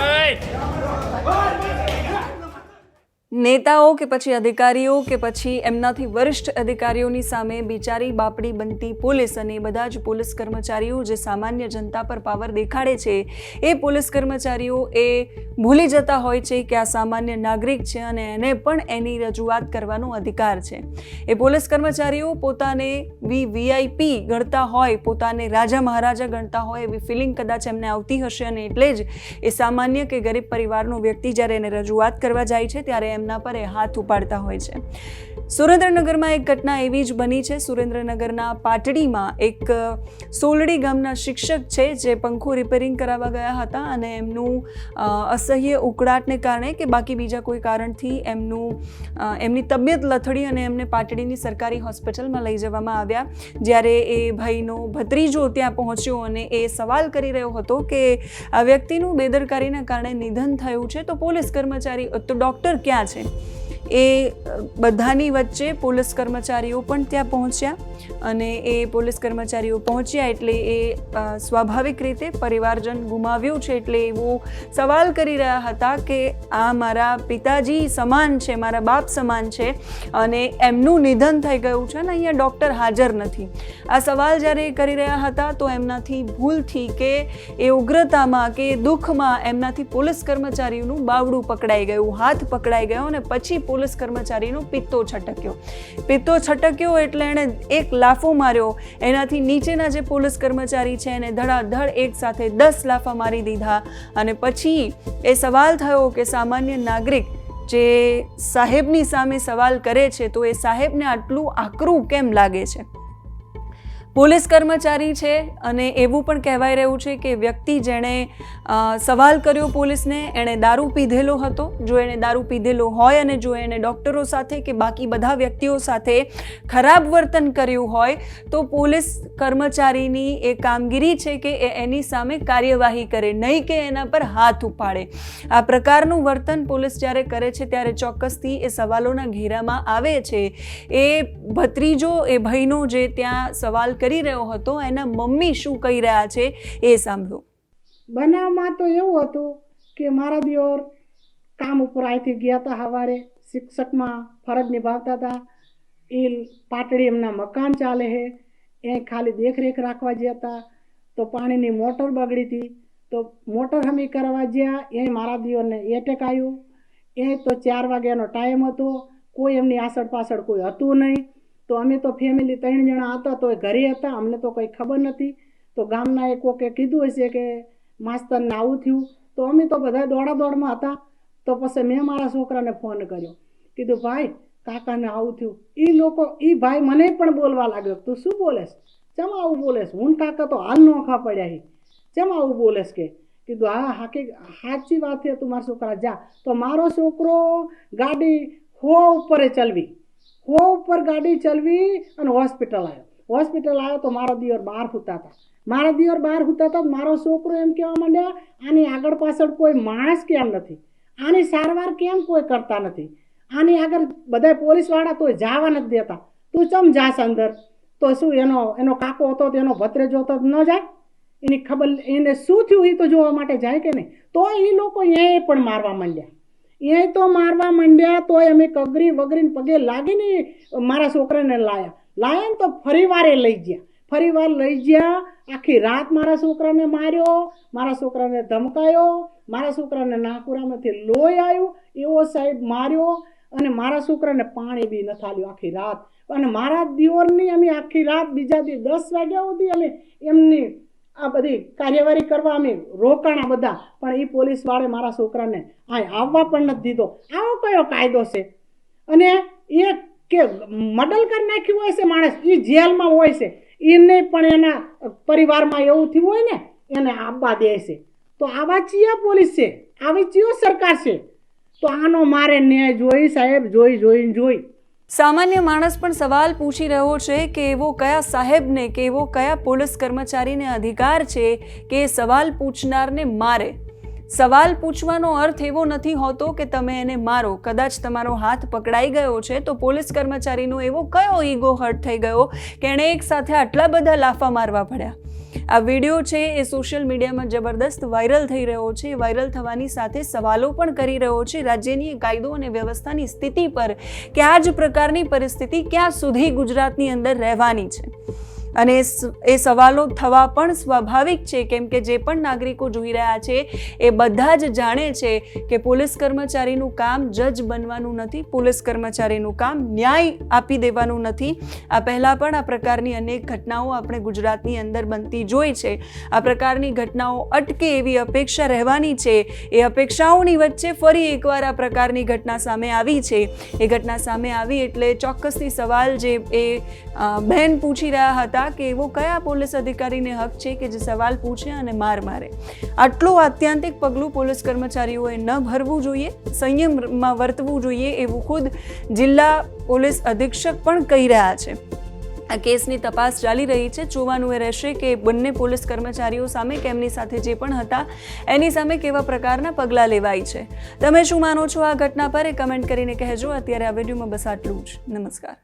เฮ้ย નેતાઓ કે પછી અધિકારીઓ કે પછી એમનાથી વરિષ્ઠ અધિકારીઓની સામે બિચારી બાપડી બનતી પોલીસ અને બધા જ પોલીસ કર્મચારીઓ જે સામાન્ય જનતા પર પાવર દેખાડે છે, એ પોલીસ કર્મચારીઓ એ ભૂલી જતા હોય છે કે આ સામાન્ય નાગરિક છે અને એને પણ એની રજૂઆત કરવાનો અધિકાર છે. એ પોલીસ કર્મચારીઓ પોતાને વી વીઆઈપી ગણતા હોય, પોતાને રાજા મહારાજા ગણતા હોય એવી ફિલિંગ કદાચ એમને આવતી હશે અને એટલે જ એ સામાન્ય કે ગરીબ પરિવારનો વ્યક્તિ જ્યારે એને રજૂઆત કરવા જાય છે, ત્યારે એમના પર હાથ ઉપાડતા હોય છે. સુરેન્દ્રનગરમાં એક ઘટના એવી જ બની છે. સુરેન્દ્રનગરના પાટડીમાં એક સોલડી ગામના શિક્ષક છે જે પંખો રિપેરિંગ કરાવવા ગયા હતા અને એમનું અસહ્ય ઉકળાટને કારણે કે બાકી બીજા કોઈ કારણથી એમનું એમની તબિયત લથડી અને એમને પાટડીની સરકારી હોસ્પિટલમાં લઈ જવામાં આવ્યા. જ્યારે એ ભાઈનો ભત્રીજો ત્યાં પહોંચ્યો અને એ સવાલ કરી રહ્યો હતો કે આ વ્યક્તિનું બેદરકારીના કારણે નિધન થયું છે, તો પોલીસ કર્મચારી તો ડૉક્ટર ક્યાં છે? એ બધાની વચ્ચે પોલીસ કર્મચારીઓ પણ ત્યાં પહોંચ્યા અને એ પોલીસ કર્મચારીઓ પહોંચ્યા એટલે એ સ્વાભાવિક રીતે પરિવારજન ગુમાવ્યું છે એટલે એવો સવાલ કરી રહ્યા હતા કે આ મારા પિતાજી સમાન છે, મારા બાપ સમાન છે અને એમનું નિધન થઈ ગયું છે અને અહીંયા ડૉક્ટર હાજર નથી. આ સવાલ જ્યારે કરી રહ્યા હતા તો એમનાથી ભૂલથી કે એ ઉગ્રતામાં કે દુઃખમાં એમનાથી પોલીસ કર્મચારીઓનું બાવડું પકડાઈ ગયું, હાથ પકડાઈ ગયો અને પછી પોલીસ કર્મચારીનો પિત્તો છટક્યો. પિત્તો છટક્યો એટલે એણે એક લાફો માર્યો. એનાથી નીચેના જે પોલીસ કર્મચારી છે એને ધડાધડ એક સાથે દસ લાફા મારી દીધા. અને પછી એ સવાલ થયો કે સામાન્ય નાગરિક જે સાહેબની સામે સવાલ કરે છે તો એ સાહેબને આટલું આકરું કેમ લાગે છે? પોલીસ કર્મચારી છે અને એવું પણ કહેવાય રહ્યું છે કે વ્યક્તિ જેણે સવાલ કર્યો પોલીસને, એણે દારૂ પીધેલો હતો. જો એણે દારૂ પીધેલો હોય અને જો એણે ડૉક્ટરો સાથે કે બાકી બધા વ્યક્તિઓ સાથે ખરાબ વર્તન કર્યું હોય, તો પોલીસ કર્મચારીની એ કામગીરી છે કે એ એની સામે કાર્યવાહી કરે, નહીં કે એના પર હાથ ઉપાડે. આ પ્રકારનું વર્તન પોલીસ જ્યારે કરે છે, ત્યારે ચોક્કસથી એ સવાલોના ઘેરામાં આવે છે. એ ભત્રીજો, એ ભાઈનો જે ત્યાં સવાલ કરી રહ્યો હતો, એના મમ્મી શું કહી રહ્યા છે એ સાંભળો. બનાવમાં તો એવું હતું કે મારા દિયોર કામ ઉપર અહીંથી ગયા હતા સવારે, શિક્ષકમાં ફરજ નિભાવતા હતા. એ પાટડી એમના મકાન ચાલે છે, એ ખાલી દેખરેખ રાખવા ગયા હતા. તો પાણીની મોટર બગડી હતી, તો મોટર હમી કરવા ગયા, એ મારા દિયોરને એટેક આવ્યું. એ તો ચાર વાગ્યાનો ટાઈમ હતો, કોઈ એમની આસળ પાછળ કોઈ હતું નહીં. તો અમે તો ફેમિલી ત્રણ જણા હતા તો એ ઘરે હતા, અમને તો કંઈ ખબર નથી. તો ગામના એ કોકે કીધું હશે કે માસ્તરને આવું થયું. તો અમે તો બધા દોડા દોડમાં હતા. તો પછી મેં મારા છોકરાને ફોન કર્યો. કીધું, ભાઈ, કાકાને આવું થયું. એ લોકો એ ભાઈ મને પણ બોલવા લાગ્યો તું શું બોલેસ? ચમ આવું બોલેશ હું કાકા તો હાલ નોખા પડ્યા ચમ આવું બોલેશ કે? કીધું, હા, હાકી સાચી વાત છે તું મારા છોકરા. જા. તો મારો છોકરો ગાડી હો ઉપરે ચલવી. હો ઉપર ગાડી ચલવી અને હોસ્પિટલ આવ્યો. હોસ્પિટલ આવ્યો તો મારો દિયર બહાર સૂતા હતા મારા દિયર બહાર સૂતા હતા મારો છોકરો એમ કહેવા માંડ્યા, આની આગળ પાછળ કોઈ માણસ કેમ નથી? આની સારવાર કેમ કોઈ કરતા નથી? આની આગળ બધા પોલીસવાળા તોય જવા નથી દેતા. તું ચમ જાશ અંદર? તો શું એનો એનો કાકો હતો તો એનો ભત્રેજો હતો ન જાય? એની ખબર, એને શું થયું એ તો જોવા માટે જાય કે નહીં? તો એ લોકો એ પણ મારવા માંડ્યા. એ તો મારવા માંડ્યા તો અમે કગરી વગરીને પગે લાગીને મારા છોકરાને લાયા. લાયા ને તો ફરી વારે લઈ ગયા. ફરી વાર લઈ ગયા. આખી રાત મારા છોકરાને માર્યો. મારા છોકરાને ધમકાયો. મારા છોકરાને નાકુરામાંથી લોહી આવ્યું એવો સાહેબ માર્યો અને મારા છોકરાને પાણી બી નથી થાલ્યું આખી રાત. અને મારા દિયોરની અમે આખી રાત બીજા દી દસ વાગ્યા સુધી અમે એમની આ બધી કાર્યવાહી કરવા અમે રોકાણા બધા. પણ એ પોલીસવાળે મારા છોકરાને અહીં આવવા પણ નથી દીધો. આવો કયો કાયદો છે? અને એ કે મડલ કરી નાખ્યું હોય છે માણસ એ જેલમાં હોય છે. એને પણ એના પરિવારમાં એવું થયું હોય ને, એને આવવા દે છે. તો આવા ચિયા પોલીસ છે? આવી ચિયો સરકાર છે? તો આનો મારે ન્યાય જોઈ સાહેબ, જોઈ, જોઈને જોઈ. સામાન્ય માણસ પણ સવાલ પૂછી રહ્યો છે કે એવો કયા સાહેબને કે એવો કયા પોલીસ કર્મચારીને અધિકાર છે કે સવાલ પૂછનારને મારે? સવાલ પૂછવાનો અર્થ એવો નથી હોતો કે તમે એને મારો. કદાચ તમારો હાથ પકડાઈ ગયો છે તો પોલીસ કર્મચારીનો એવો કયો ઈગો હર્ટ થઈ ગયો કે એણે એક સાથે આટલા બધા લાફા મારવા પડ્યા? આ વીડિયો છે એ સોશિયલ મીડિયામાં જબરદસ્ત વાયરલ થઈ રહ્યો છે. વાયરલ થવાની સાથે સવાલો પણ કરી રહ્યો છે. રાજ્યની કાયદો અને વ્યવસ્થાની સ્થિતિ પર કે આ જ પ્રકારની પરિસ્થિતિ ક્યાં સુધી ગુજરાતની અંદર રહેવાની છે? અને એ સવાલો થવા પણ સ્વાભાવિક છે, કેમ કે જે પણ નાગરિકો જોઈ રહ્યા છે, એ બધા જ જાણે છે કે પોલીસ કર્મચારીનું કામ જજ બનવાનું નથી, પોલીસ કર્મચારીનું કામ ન્યાય આપી દેવાનું નથી. આ પહેલાં પણ આ પ્રકારની અનેક ઘટનાઓ આપણે ગુજરાતની અંદર બનતી જોઈ છે. આ પ્રકારની ઘટનાઓ અટકે એવી અપેક્ષા રહેવાની છે. એ અપેક્ષાઓની વચ્ચે ફરી એકવાર આ પ્રકારની ઘટના સામે આવી છે. એ ઘટના સામે આવી એટલે ચોક્કસથી સવાલ જે એ બહેન પૂછી રહ્યા હતા કે એવો કયા પોલીસ અધિકારીને હક છે કે જે સવાલ પૂછે અને માર મારે? આટલું આત્યંતિક પગલું પોલીસ કર્મચારીઓએ ન ભરવું જોઈએ, સંયમમાં વર્તવું જોઈએ એવું ખુદ જિલ્લા પોલીસ અધિક્ષક પણ કહી રહ્યા છે. આ કેસની તપાસ ચાલી રહી છે. જોવાનું એ રહેશે કે બંને પોલીસ કર્મચારીઓ સામે કે એમની સાથે જે પણ હતા, એની સામે કેવા પ્રકારના પગલાં લેવાય છે. તમે શું માનો છો આ ઘટના પર? એ કમેન્ટ કરીને કહેજો. અત્યારે આ વિડીયોમાં બસ આટલું જ. નમસ્કાર.